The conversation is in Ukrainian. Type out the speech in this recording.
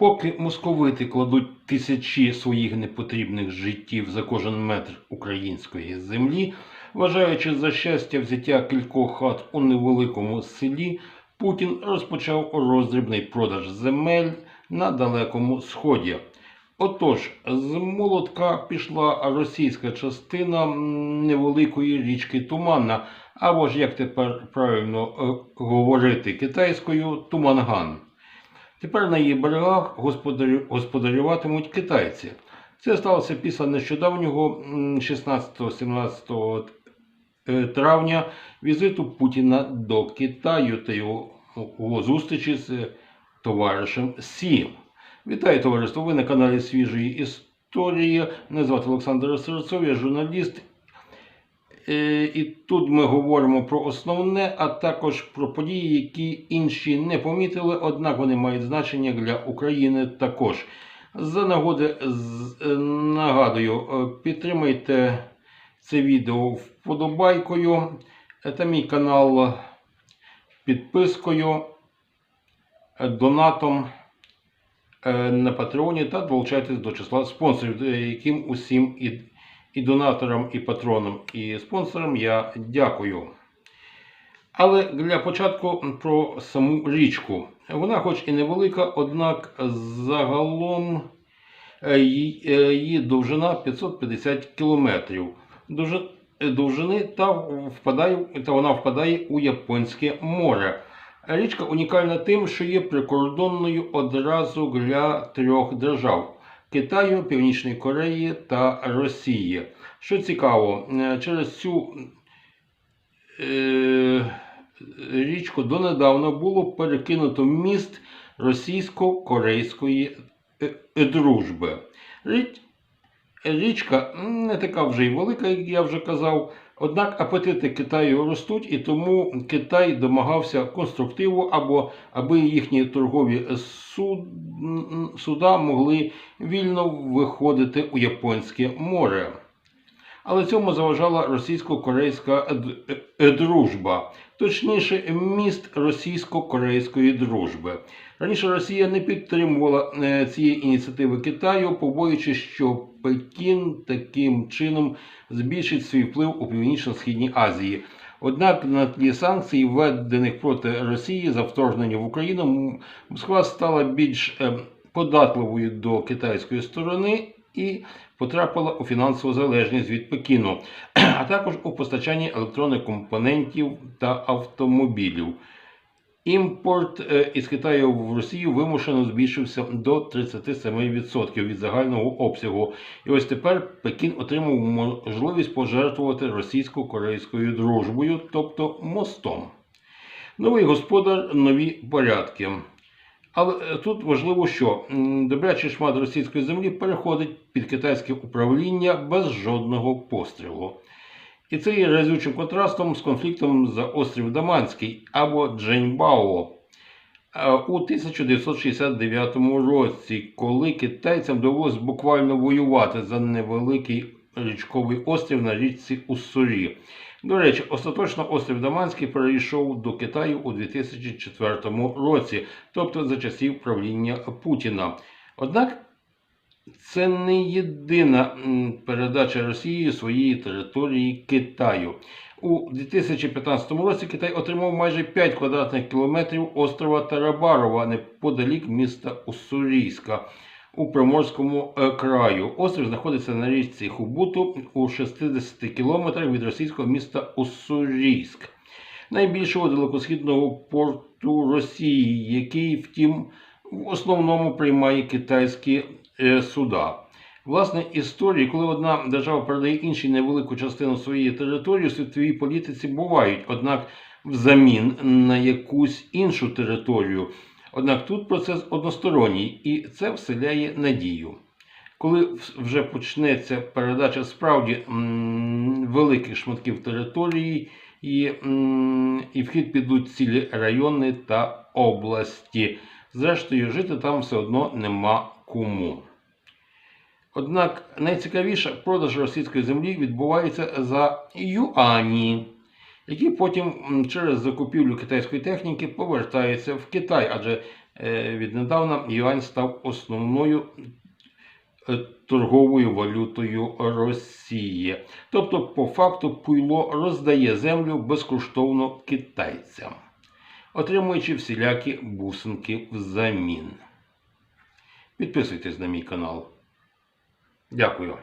Поки московити кладуть тисячі своїх непотрібних життів за кожен метр української землі, вважаючи за щастя взяття кількох хат у невеликому селі, Путін розпочав роздрібний продаж земель на Далекому Сході. Отож, з молотка пішла російська частина невеликої річки Туманна, або ж як тепер правильно е, говорити китайською Туманган. Тепер на її берегах господарюватимуть китайці. Це сталося після нещодавнього м, 16-17 е, травня візиту Путіна до Китаю та його зустрічі з е, товаришем Сім. Вітаю товариство! Ви на каналі Свіжої історії. Мене звати Олександр Серцов, я журналіст. Е, І тут ми говоримо про основне, а також про події, які інші не помітили, однак вони мають значення для України також. За нагоди е, нагадую, е, підтримайте це відео вподобайкою та мій канал підпискою, донатом на Патреоні та долучайтесь до числа спонсорів, яким усім і, і донаторам, і патронам, і спонсорам я дякую. Але для початку про саму річку. Вона, хоч і невелика, однак загалом е, її, е, довжина 550 кілометрів. Е, Довжини та впадає, та вона впадає у Японське море. Річка унікальна тим, що є прикордонною одразу для трьох держав: Китаю, Північної Кореї та Росії. Що цікаво, е, через цю е, річку донедавна було перекинуто міст російсько-корейської е, е, дружби. Річ- Річка не така вже й велика, як я вже казав. Однак апетити Китаю ростуть, і тому Китай домагався конструктиву, або аби їхні торгові суд... суда могли вільно виходити у Японське море. Але цьому заважала російсько-корейська е, дружба, точніше, міст російсько-корейської дружби. Раніше Росія не підтримувала е, цієї ініціативи Китаю, побоюючись, що Пекін таким чином збільшить свій вплив у Північно-Східній Азії. Однак на тлі санкцій, введених проти Росії за вторгнення в Україну, Москва стала більш е, податливою до китайської сторони і потрапила у фінансову залежність від Пекіну, а також у постачанні електронних компонентів та автомобілів. Імпорт е, із Китаю в Росію вимушено збільшився до 37% від загального обсягу. І ось тепер Пекін отримав можливість пожертвувати російсько-корейською дружбою, тобто мостом. Новий господар, нові порядки. Але е, тут важливо, що добрячий шмат російської землі переходить під китайське управління без жодного пострілу. І це є разючим контрастом з конфліктом за острів Даманський або Дженьбао е, у 1969 році, коли китайцям довелось буквально воювати за невеликий річковий острів на річці Уссурі. До речі, остаточно острів Даманський перейшов до Китаю у 2004 році, тобто за часів правління Путіна. Однак це не єдина передача Росії своєї території Китаю. У 2015 році Китай отримав майже 5 квадратних кілометрів острова Тарабарова неподалік міста Уссурійська у Приморському е, краю. Острів знаходиться на річці Хубуту у 60 кілометрах від російського міста Уссурійськ, найбільшого далекосхідного порту Росії, який, втім, в основному приймає китайські е, суда. Власне, історії, коли одна держава передає іншій невелику частину своєї території, у світовій політиці бувають, однак взамін на якусь іншу територію. Однак тут процес односторонній і це вселяє надію. Коли вже почнеться передача справді великих шматків території, і, і в хід підуть цілі райони та області. Зрештою, жити там все одно нема кому. Однак найцікавіше продаж російської землі відбувається за юані, які потім через закупівлю китайської техніки повертаються в Китай, адже е, віднедавна юань став основною е, торговою валютою Росії. Тобто, по факту, пуйло роздає землю безкоштовно китайцям, отримуючи всілякі бусинки взамін. Підписуйтесь на мій канал. Дякую.